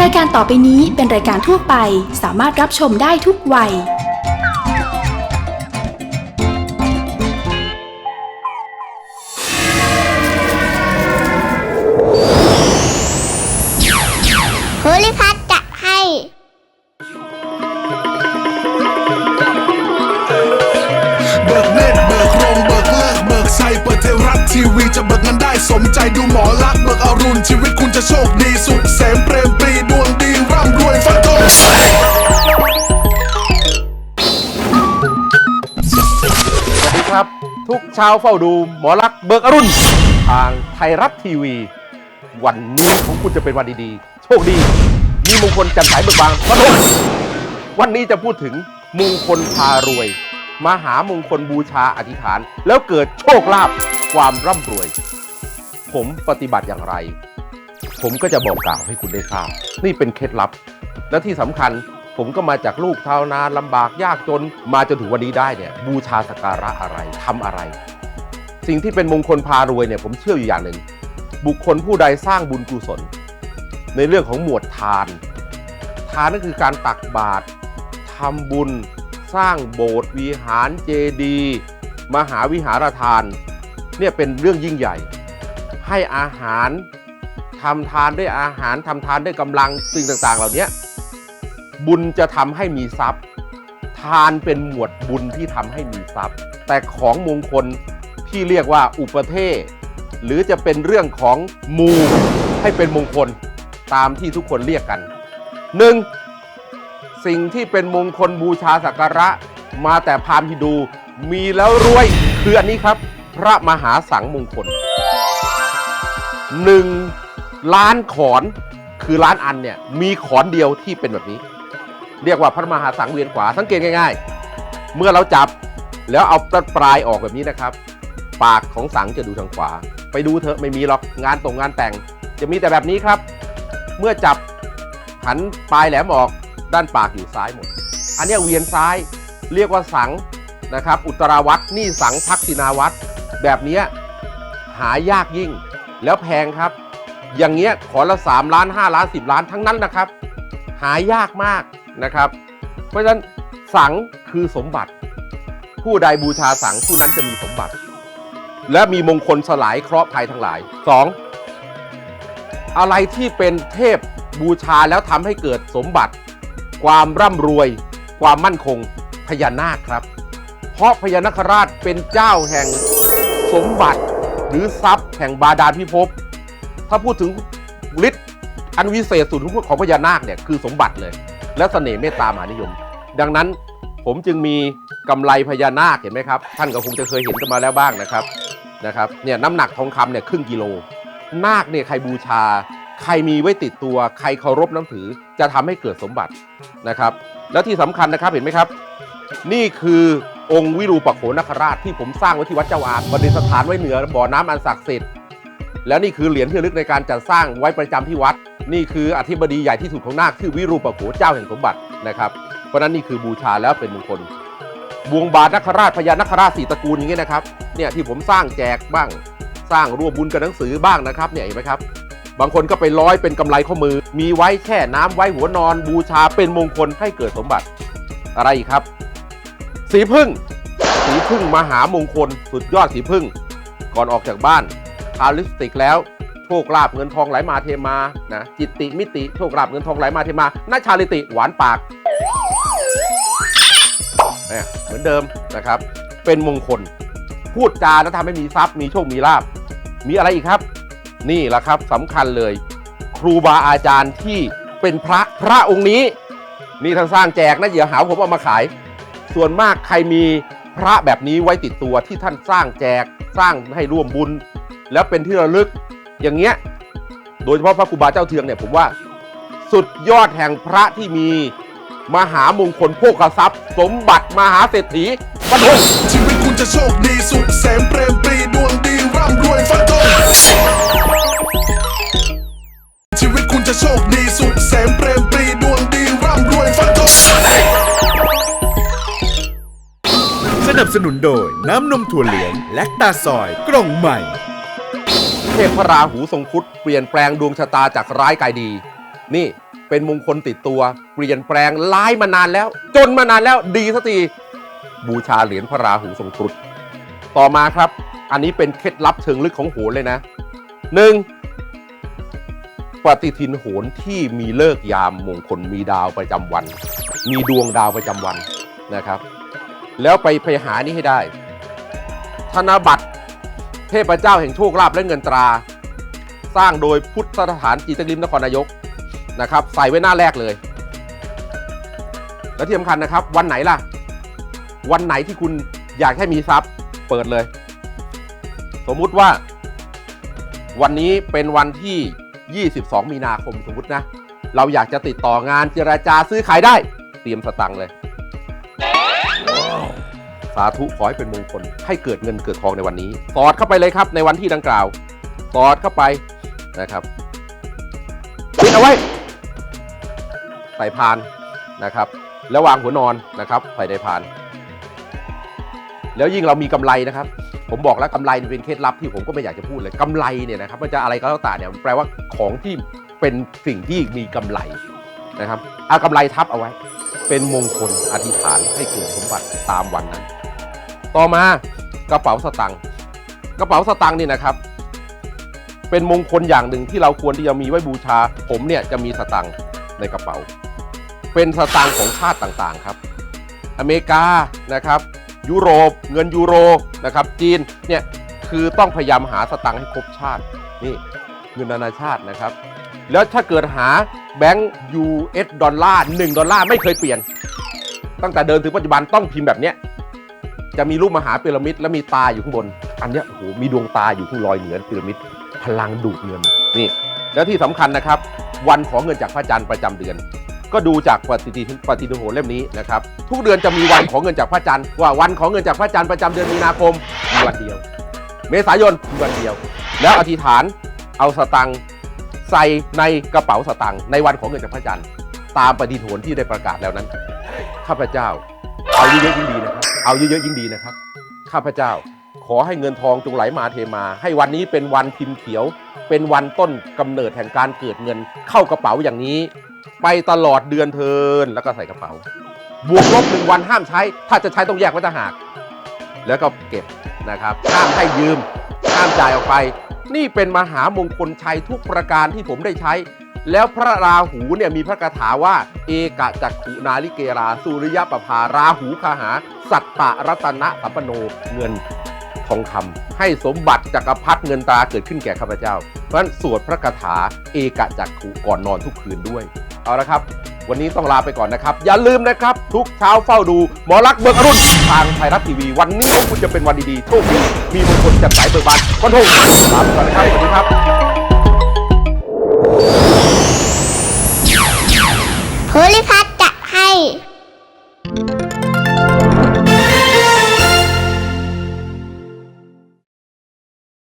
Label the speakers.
Speaker 1: รายการต่อไปนี้เป็นรายการทั่วไปสามารถรับชมได้ทุกวัย
Speaker 2: ภูริพัฒน์จะให้
Speaker 3: เบิกเนตรเบิกโรงเบิกเลิกเบิกชัยเปิดเทวรัฐทีวีจะเบิกเงินได้สมใจดูหมอลักษณ์เบิกอรุณชีวิตคุณจะโชคดีสุข
Speaker 4: ทุกเช้าเฝ้าดูหมอลักษ์เบิกอรุณ ทางไทยรัฐทีวี วันนี้ของคุณจะเป็นวันดีๆ โชคดี มีมงคลจันทร์สายเบิกบานฟันธงวันนี้จะพูดถึงมงคลพารวย มหามงคลบูชาอธิษฐาน แล้วเกิดโชคลาภความร่ำรวย ผมปฏิบัติอย่างไร ผมก็จะบอกกล่าวให้คุณได้ทราบ นี่เป็นเคล็ดลับ และที่สำคัญ ผมก็มาจากลูกชาวนาลำบากยากจนมาจนถึงวันนี้ได้เนี่ยบูชาสกการะอะไรทำอะไร สิ่งที่เป็นมงคลพารวยเนี่ยผมเชื่ออยู่อย่างหนึ่ง บุคคลผู้ใดสร้างบุญกุศล ในเรื่องของหมวดทาน ทานนั่นคือการตักบาตรทำบุญ สร้างโบสถ์วิหารเจดีย์มหาวิหารทานเนี่ยเป็นเรื่องยิ่งใหญ่ ให้อาหารทำทานด้วยอาหารทำทานด้วยกำลังสิ่งต่างๆ เหล่านี้ บุญจะทำให้มีทรัพย์ ทานเป็นหมวดบุญที่ทำให้มีทรัพย์ แต่ของมงคลที่เรียกว่าอุปเทศ หรือจะเป็นเรื่องของมูให้เป็นมงคลตามที่ทุกคนเรียกกันหนึ่งสิ่งที่เป็นมงคลบูชาสักการะ มาแต่พราหมณ์ฮิดูมีแล้วรวยคืออันนี้ครับ พระมหาสังมงคลหนึ่งล้านขอนคือล้านอันเนี่ยมีขอนเดียวที่เป็นแบบนี้ เรียกว่าพระมหาสังเวียนขวาสังเกตง่าย ๆ เมื่อเราจับแล้วเอาปลายออกแบบนี้นะครับ ปากของสังจะดูทางขวา ไปดูเถอะไม่มีหรอกงานตรงงานแต่ง จะมีแต่แบบนี้ครับ เมื่อจับหันปลายแหลมออกด้านปากอยู่ซ้ายหมด อันนี้เวียนซ้ายเรียกว่าสังนะครับ อุตราวัตนี่สังทักษิณาวัตแบบนี้หายากยิ่ง แล้วแพงครับ อย่างเงี้ยขอละ3ล้าน5ล้าน10ล้านทั้งนั้นนะครับ หายากมาก นะครับ เพราะฉะนั้นสังคือสมบัติ ผู้ใดบูชาสังผู้นั้นจะมีสมบัติ และมีมงคลสลายเคราะห์ภัยทั้งหลาย 2. อะไรที่เป็นเทพบูชาแล้วทำให้เกิดสมบัติ ความร่ำรวย ความมั่นคงพญานาคครับ เพราะพญานาคราชเป็นเจ้าแห่งสมบัติ หรือทรัพย์แห่งบาดาลพิภพถ้าพูดถึงฤทธิ์อันวิเศษสุดของพญานาคเนี่ยคือสมบัติเลย และเสน่ห์เมตตามหานิยม ดังนั้นผมจึงมีกำไรพญานาคเห็นไหมครับ ท่านก็คงจะเคยเห็นกันมาแล้วบ้างนะครับนะครับเนี่ยน้ำหนักทองคำเนี่ยครึ่งกิโล นาคเนี่ยใครบูชา ใครมีไว้ติดตัว ใครเคารพน้ำถือจะทำให้เกิดสมบัตินะครับ แล้วที่สำคัญนะครับเห็นไหมครับ นี่คือองค์วิรูปักโขนคราชที่ผมสร้างไว้ที่วัดเจ้าอามประดิษฐานไว้เหนือบ่อน้ำอันศักดิ์สิทธิ์แล้วนี่คือเหรียญที่ลึกในการจัดสร้างไว้ประจำที่วัด นี่คืออธิบดีใหญ่ที่สุดของนาคชื่อวิรูปโขเจ้าแห่งสมบัตินะครับเพราะนั้นนี่คือบูชาแล้วเป็นมงคลบวงบาทนคราชพญานคราชสี่ตระกูลอย่างเงี้ยนะครับเนี่ยที่ผมสร้างแจกบ้าง สร้างร่วมบุญกับหนังสือบ้างนะครับเนี่ยเห็นไหมครับ บางคนก็ไปร้อยเป็นกำไรข้อมือ มีไว้แช่น้ำไว้หัวนอน บูชาเป็นมงคลให้เกิดสมบัติอะไรครับ สีพึ่ง สีพึ่งมหามงคลสุดยอดสีพึ่ง ก่อนออกจากบ้านทาลิปสติกแล้ว โชคลาภเงินทองไหลมาเทมานะจิตติมิติโชคลาภเงินทองไหลมาเทมานาชาลิติหวานปากเนี่ยเหมือนเดิมนะครับ เป็นมงคล พูดจาแล้วทำให้มีทรัพย์มีโชคมีลาภมีอะไรอีกครับ นี่แหละครับสำคัญเลย ครูบาอาจารย์ที่เป็นพระพระองค์นี้นี่ท่านสร้างแจกนะอย่าหาผมเอามาขาย ส่วนมากใครมีพระแบบนี้ไว้ติดตัวที่ท่านสร้างแจกสร้างให้ร่วมบุญ แล้วเป็นที่ระลึก อย่างเงี้ยโดยเฉพาะพระครูบาเจ้าเทืองเนี่ยผมว่าสุดยอดแห่งพระที่มีมหามงคลโภคทรัพย์ สมบัติมหาเศรษฐีปฐม
Speaker 3: ชีวิตคุณจะโชคดีสุขเสมเปรมปรีดวงดีร่ำรวยฟันธงชีวิตคุณจะโชคดีสุขเสมเปรมปรีดวงดีร่ำรวยฟันธง
Speaker 5: สนับสนุนโดยน้ำนมถั่วเหลืองและตาซอยกล่องใหม่
Speaker 4: ทพพระราหูทรงคุดเปลี่ยนแปลงดวงชะตาจากร้ายกลายดี นี่เป็นมงคลติดตัว เปลี่ยนแปลงร้ายมานานแล้ว จนมานานแล้วดีสักทีบูชาเหรียญพระราหูทรงครุฑต่อมาครับ อันนี้เป็นเคล็ดลับเชิงลึกของโหนเลยนะหนึ่งปฏิทินโหนที่มีเลิกยามมงคลมีดาวประจำวัน มีดวงดาวประจำวันนะครับ แล้วไปไปหานี้ให้ได้ ธนบัตร เทพเจ้าแห่งโชคลาภและเงินตรา สร้างโดยพุทธสถานจีตกริมนครนายกนะครับ ใส่ไว้หน้าแรกเลย และที่สำคัญนะครับ วันไหนล่ะ วันไหนที่คุณอยากให้มีทรัพย์เปิดเลย สมมุติว่า วันนี้เป็นวันที่ 22 มีนาคมสมมุตินะ เราอยากจะติดต่องานเจราจาซื้อขายได้ เตรียมสตังค์เลย สาธุขอให้เป็นมงคลให้เกิดเงินเกิดทองในวันนี้สอดเข้าไปเลยครับในวันที่ดังกล่าวสอดเข้าไปนะครับปิดเอาไว้ใส่พานนะครับ แล้ววางหัวนอนนะครับใส่ในพาน แล้วยิ่งเรามีกำไรนะครับ ผมบอกแล้วกำไรเป็นเคล็ดลับที่ผมก็ไม่อยากจะพูดเลยกำไรเนี่ยนะครับมันจะอะไรก็แล้วแต่เนี่ยแปลว่าของที่เป็นสิ่งที่มีกำไรนะครับเอากำไรทับเอาไว้ เป็นมงคลอธิษฐานให้เกิดสมบัติตามวันนั้น ต่อมากระเป๋าสตังค์กระเป๋าสตังค์นี่นะครับ เป็นมงคลอย่างหนึ่งที่เราควรที่จะมีไว้บูชา ผมเนี่ยจะมีสตังค์ในกระเป๋า เป็นสตางค์ของชาติต่างๆครับ อเมริกานะครับ ยุโรป เงินยูโรนะครับ จีนเนี่ยคือต้องพยายามหาสตังค์ให้ครบชาตินี่เงินนานาชาตินะครับ แล้วถ้าเกิดหาแบงก์ US ดอลลาร์1ดอลลาร์ไม่เคยเปลี่ยน ตั้งแต่เดินถึงปัจจุบันต้องพิมพ์แบบเนี้ย จะมีรูปมหาพีระมิดและมีตาอยู่ข้างบน อันเนี้ยโอ้โหมีดวงตาอยู่ข้างลอยเหนือพีระมิดพลังดูดเงินนี่แล้วที่สำคัญนะครับ วันของเงินจากพระจันทร์ประจำเดือน ก็ดูจากปฏิทินปฏิทินโหเล่มนี้นะครับทุกเดือนจะมีวันของเงินจากพระจันทร์ว่าวันของเงินจากพระจันทร์ประจำเดือนมีนาคมมีวันเดียว เมษายนมีวันเดียว แล้วอธิษฐานเอาสตังค์ใส่ในกระเป๋าสตังค์ในวันของเงินจากพระจันทร์ตามปฏิทินโหที่ได้ประกาศแล้วนั้นข้าพเจ้าเอาเยอะๆยิ่งดีนะครับ เอาเยอะๆยิ่งดีนะครับ ข้าพเจ้าขอให้เงินทองจงไหลมาเทมา ให้วันนี้เป็นวันพิมพ์เขียว เป็นวันต้นกำเนิดแห่งการเกิดเงินเข้ากระเป๋าอย่างนี้ ไปตลอดเดือนเทินแล้วก็ใส่กระเป๋า บวกลบหนึ่งวันห้ามใช้ ถ้าจะใช้ต้องแยกไว้ต่างหาก แล้วก็เก็บนะครับห้ามให้ยืมห้ามจ่ายออกไป นี่เป็นมหามงคลชัยทุกประการที่ผมได้ใช้ แล้วพระราหูเนี่ยมีพระคาถาว่า เอกะจักขุนาลิเกรา สุริยปภาราหูคาหา สัตตะรัตนะสัมปโนเงินทองคำให้สมบัติจักรพรรดิเงินตราเกิดขึ้นแก่ข้าพเจ้า เพราะฉะนั้นสวดพระคาถาเอกจักขุก่อนนอนทุกคืนด้วย เอาละครับ วันนี้ต้องลาไปก่อนนะครับ อย่าลืมนะครับ ทุกเช้าเฝ้าดู หมอรักเบิกอรุณทางไทยรัฐทีวี วันนี้ของคุณจะเป็นวันดีๆโชคดีมีมงคลแจ่มใสเบิกบานฟันธงลาไปก่อนนะครับสวัสดีครับ